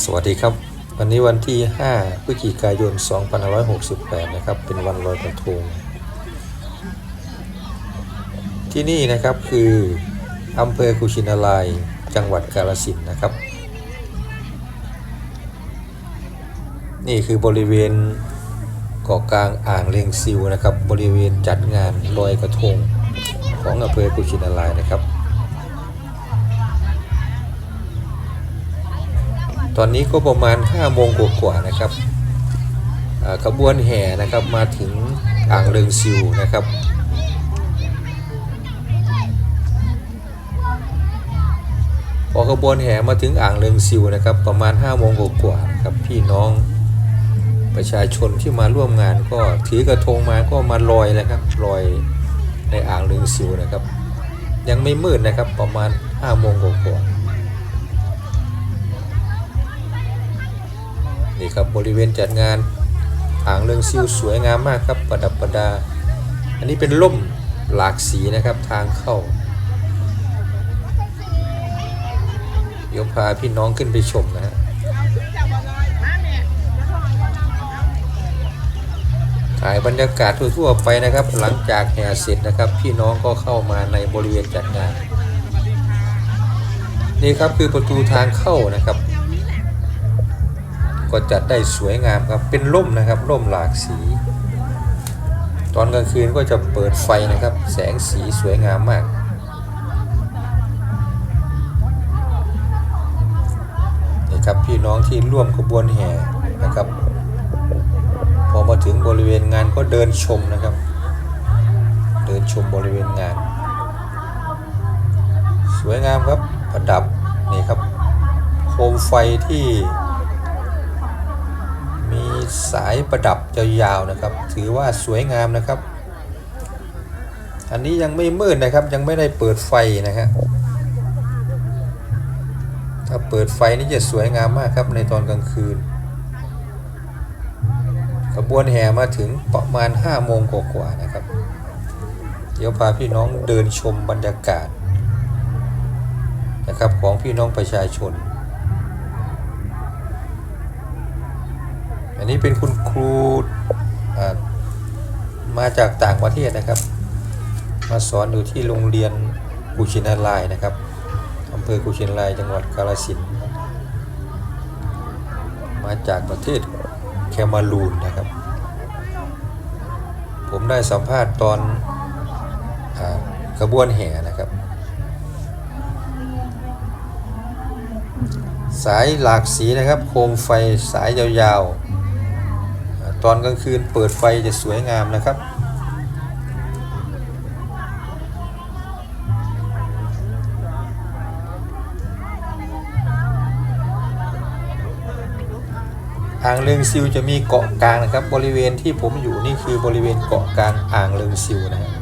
สวัสดีครับ วันนี้วันที่ 5 พฤศจิกายน 2568 นะครับ เป็นวันลอยกระทง ที่นี่นะครับคืออำเภอกุชินาราย จังหวัดกาฬสินนะครับ นี่คือบริเวณเกาะกลางอ่างเลงซิวนะครับ บริเวณจัดงานลอยกระทงของอำเภอกุชินารายนะครับ ตอนนี้ก็ประมาณ5โมงกว่าๆนะครับขบวนแห่นะครับมาถึงอ่างเริงซิวนะครับพอขบวนแห่มาถึงอ่างเริงซิวนะครับประมาณ5โมงกว่าๆนะครับพี่น้องประชาชนที่มาร่วมงานก็ถือกระทงมาก็มาลอยนะครับลอยในอ่างเริงซิวนะครับ ยังไม่มืดนะครับประมาณ5โมงกว่าๆ นี่ครับบริเวณจัดงานอ่างเรืองซิวสวยงามมากครับประดับประดา อันนี้เป็นล่มหลากสีนะครับทางเข้า เดี๋ยวพาพี่น้องขึ้นไปชมนะฮะถ่ายบรรยากาศทั่วๆไปนะครับ หลังจากแห่เสร็จนะครับ พี่น้องก็เข้ามาในบริเวณจัดงาน นี่ครับคือประตูทางเข้านะครับ ก็จัดได้สวยงามครับเป็นร่มนะครับร่มหลากสี ตอนกลางคืนก็จะเปิดไฟนะครับ แสงสีสวยงามมาก นี่ครับพี่น้องที่ร่วมขบวนแห่นะครับ พอมาถึงบริเวณงานก็เดินชมนะครับ เดินชมบริเวณงาน สวยงามครับประดับนี่ครับโคมไฟที่ สายประดับยาวๆนะครับ ถือว่าสวยงามนะครับ อันนี้ยังไม่มืดนะครับยังไม่ได้เปิดไฟนะฮะถ้าเปิดไฟนี่จะสวยงามมากครับในตอนกลางคืนขบวนแห่มาถึงประมาณ5โมงกว่าๆนะครับ เดี๋ยวพาพี่น้องเดินชมบรรยากาศนะครับของพี่น้องประชาชน อันนี้เป็นคุณครูมาจากต่างประเทศนะครับ มาสอนอยู่ที่โรงเรียนกุชินารายนะครับอำเภอกุชินารายจังหวัดกาฬสินธุ์มาจากประเทศแคมารูนนะครับ ผมได้สัมภาษณ์ตอนอาขบวนแห่นะครับ สายหลากสีนะครับ โคมไฟสายยาวๆ ตอนกลางคืนเปิดไฟจะสวยงามนะครับ อ่างเลิงซิวจะมีเกาะกลางนะครับ บริเวณที่ผมอยู่นี่คือบริเวณเกาะกลางอ่างเลิงซิวนะฮะ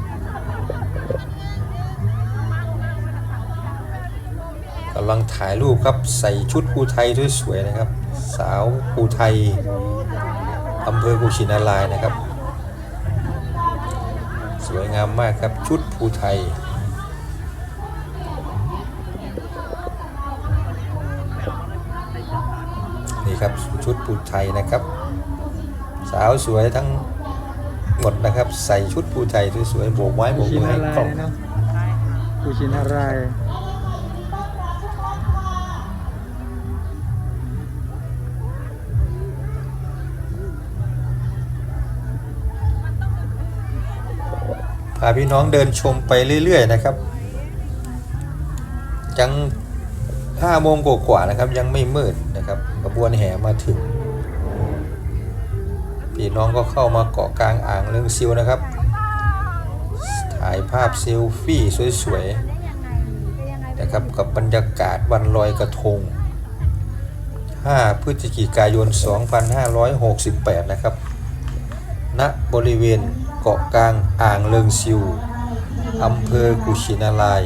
กำลังถ่ายรูปครับใส่ชุดภูไทยสวยๆนะครับ สาวภูไทย อำเภอกุชินารายนะครับ สวยงามมากครับชุดภูไทย นี่ครับชุดภูไทยนะครับ สาวสวยทั้งหมดนะครับ ใส่ชุดภูไทยสวยๆโบกไม้โบกมือให้กล้องกุชินาราย พาพี่น้องเดินชมไปเรื่อย ๆ นะครับ ยังห้าโมงกว่าๆนะครับ ยังไม่มืดนะครับกระบวนแห่มาถึง พี่น้องก็เข้ามาเกาะกลางอ่างเรื่องซิวนะครับ ถ่ายภาพเซลฟี่สวยๆนะครับกับบรรยากาศวันลอยกระทง 5 พฤศจิกายน 2568 นะครับณบริเวณ เกาะกลางอ่างเลิงซิวอำเภอกุชินาราย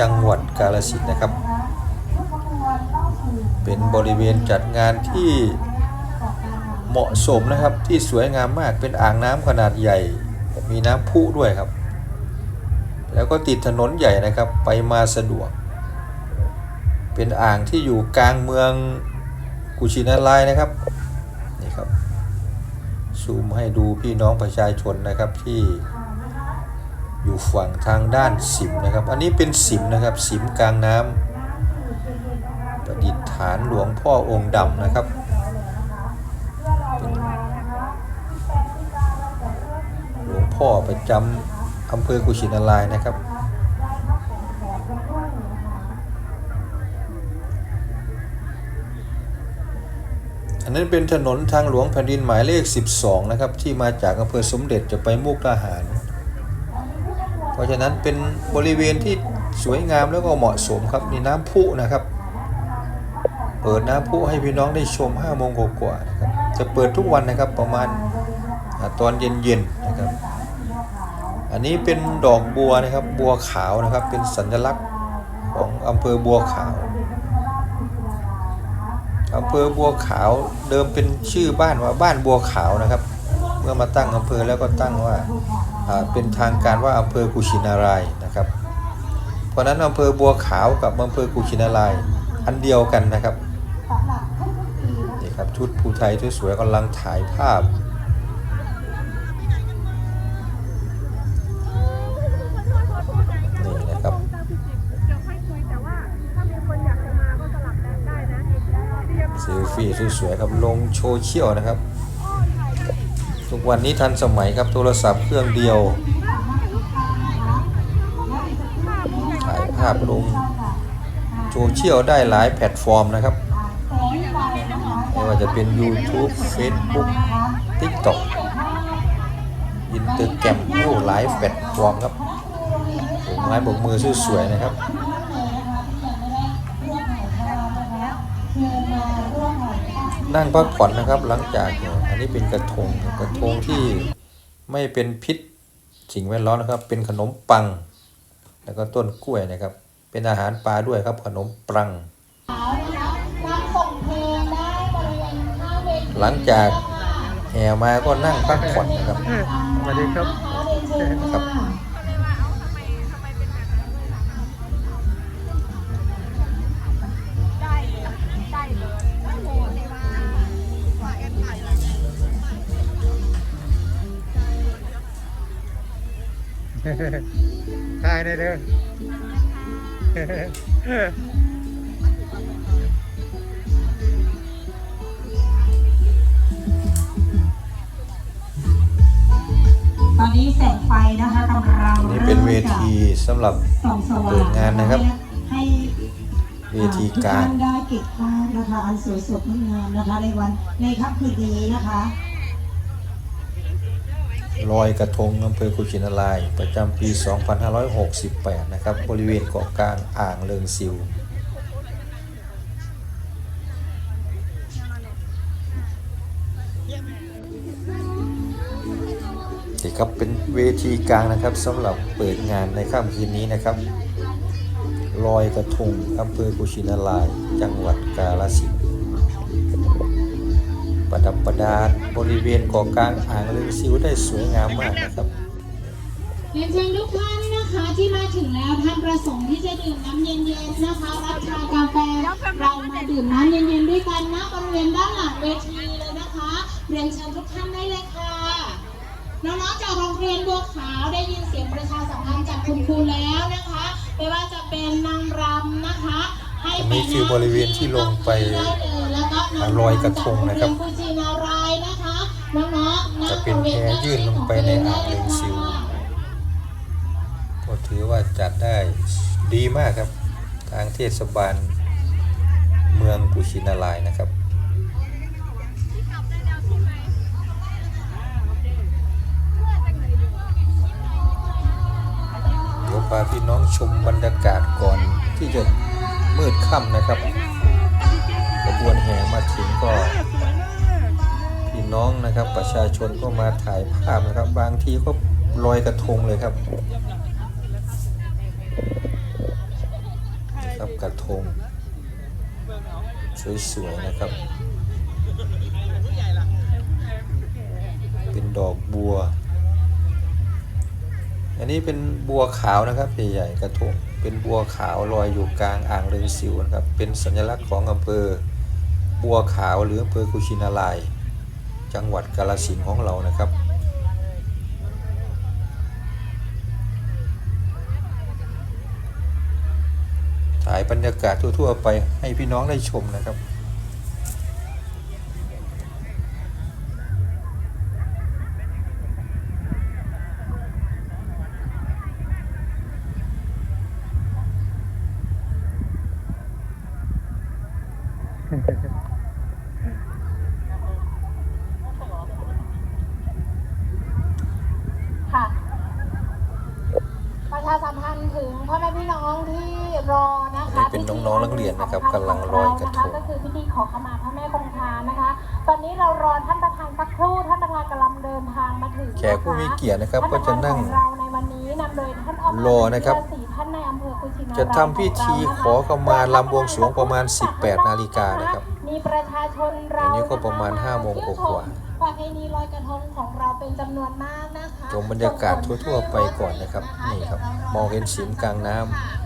จังหวัดกาฬสินธุ์นะครับ เป็นบริเวณจัดงานที่เหมาะสมนะครับที่สวยงามมากเป็นอ่างน้ำขนาดใหญ่ มีน้ำพุด้วยครับ แล้วก็ติดถนนใหญ่นะครับไปมาสะดวก เป็นอ่างที่อยู่กลางเมืองกุชินารายนะครับ ซูมให้ดูพี่น้องประชาชนนะครับที่อยู่ฝั่งทางด้านสิมนะครับ อันนี้เป็นสิมนะครับสิมกลางน้ำประดิษฐานหลวงพ่อองค์ดำนะครับหลวงพ่อประจำอำเภอกุชินารายนะครับ อันนั้นเป็นถนนทางหลวงแผ่นดินหมายเลข 12 นะครับ ที่มาจากอำเภอสมเด็จจะไปมุกดาหาร เพราะฉะนั้นเป็นบริเวณที่สวยงามแล้วก็เหมาะสมครับนี่น้ำพุนะครับ เปิดน้ำพุให้พี่น้องได้ชม5โมงกว่าๆนะครับจะเปิดทุกวันนะครับประมาณตอนเย็นๆนะครับ อันนี้เป็นดอกบัวนะครับบัวขาวนะครับเป็นสัญลักษณ์ของอำเภอบัวขาว อำเภอบัวขาวเดิมเป็นชื่อบ้านว่าบ้านบัวขาวนะครับ เมื่อมาตั้งอำเภอแล้วก็ตั้งว่าเป็นทางการว่าอำเภอกุชินารายนะครับ เพราะฉะนั้นอำเภอบัวขาวกับอำเภอกุชินารายอันเดียวกันนะครับนี่ครับชุดภูไทยสวยๆกำลังถ่ายภาพ ฟี่สวยๆครับลงโซเชียลนะครับ ทุกวันนี้ทันสมัยครับโทรศัพท์เครื่องเดียว ถ่ายภาพลงโซเชียลได้หลายแพลตฟอร์มนะครับไม่ว่าจะเป็น YouTube Facebook TikTok Instagram โอ้หลายแพลตฟอร์มครับผมไม้บกมือสวยๆนะครับ นั่งพักผ่อนนะครับ หลังจากเนี่ยอันนี้เป็นกระทงกระทงที่ไม่เป็นพิษสิ่งแวดล้อมนะครับ เป็นขนมปัง แล้วก็ต้นกล้วยนะครับ เป็นอาหารปลาด้วยครับ ขนมปัง หลังจากแห่มาก็นั่งพักผ่อนนะครับเอ้ยสวัสดีครับครับ ถ่ายได้เด้อตอนนี้แสงไฟนะคะกำลังอันนี้เป็นเวทีสำหรับส่องสว่างเปิดงานนะครับ ให้เวทีกลารทุท่านได้เก็บภาพนะคะอันสวยสดงดงามนะคะในวันในค่ำคืนนี้นะคะ ลอยกระทงอำเภอกุชินาราย ประจำปี 2568 นะครับ บริเวณเกาะกลางอ่างเลิงซิว นี่ครับเป็นเวทีกลางนะครับสำหรับเปิดงานในค่ำคืนนี้นะครับลอยกระทงอำเภอกุชินาราย จังหวัดกาฬสินธุ์ ประดับประดาบริเวณเกาะกลางอ่างเลิงซิวได้สวยงามมากนะครับเรียนเชิญทุกท่านนะคะที่มาถึงแล้วท่านประสงค์ที่จะดื่มน้ำเย็นๆนะคะรับชากาแฟเรามาดื่มน้ำเย็นๆด้วยกันณบริเวณด้านหลังเวทีเลยนะคะเรียนเชิญทุกท่านได้เลยค่ะน้องๆจากโรงเรียนบัวขาวได้ยินเสียงประชาสัมพันธ์จากคุณครูแล้วนะคะไม่ว่าจะเป็นนางรำนะคะ ให้อันนี้คือบริเวณที่ลงไปแล้วก็นางลอยกระทงนะครับ จะเป็นแพยื่นลงไปในอ่างเลงซิวก็ถือว่าจัดได้ดีมากครับ ทางเทศบาลเมืองกุชินารายนะครับเดี๋ยวพาพี่น้องชมบรรยากาศก่อนที่จะมืดค่ำนะครับกระบวนแห่มาถึงก็ พี่น้องนะครับ ประชาชนก็มาถ่ายภาพนะครับ บางทีก็ลอยกระทงเลยครับครับกระทง สวยๆนะครับ เป็นดอกบัว อันนี้เป็นบัวขาวนะครับใหญ่ๆกระทงเป็นบัวขาวลอยอยู่กลางอ่างเริงซิวนะครับ เป็นสัญลักษณ์ของอำเภอบัวขาวหรืออำเภอกุชินาราย จังหวัดกาลสินของเรานะครับ ถ่ายบรรยากาศทั่วๆไปให้พี่น้องได้ชมนะครับ ค่ะ ประชาสัมพันธ์ถึงพ่อแม่พี่น้องที่ รอนะคะนี่เป็นน้องๆนักเรียนนะครับกำลังลอยกระทงก็คือพิธีขอขมาพระแม่คงคานะคะ ตอนนี้เรารอท่านประธานสักครู่ท่านประธานกำลังเดินทางมาถึงแขกผู้มีเกียรตินะครับก็จะนั่งท่าประธานของเราในวันนี้นำโดยท่านอรอนะครับสี่ท่านในอำเภอกุชินารายจะทำพิธีขอขมาลำบวงสรวงประมาณ 18 นาฬิกานะครับมีประชาชนเราอันนี้ก็ประมาณ5โมงกว่าประเพณีลอยกระทงของเราเป็นจำนวนมากนะคะชมบรรยากาศทั่ว ๆ ไปก่อนนะครับ นี่ครับ มองเห็นสินกลางน้ำใ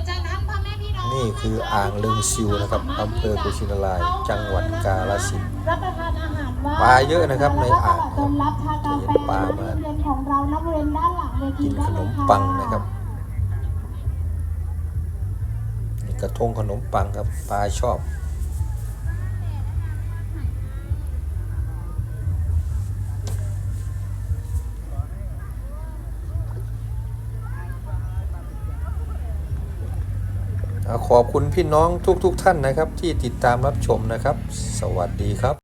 นใจนั้นพ่อแม่พี่น้องนี่คืออ่างลึงซิวนะครับอำเภอกุชินาราย จังหวัดกาฬสินธุ์รับประทานอาหารว่างปลาเยอะนะครับในอ่างแล้วก็ตลอดจนรับชากาแฟเห็นปลามาเย็นๆของเรานักเรียนด้านหลังเวทีกินขนมปังนะครับนี่กระทงขนมปังครับปลาชอบ ขอบคุณพี่น้องทุกๆทท่านนะครับ ที่ติดตามรับชมนะครับ สวัสดีครับ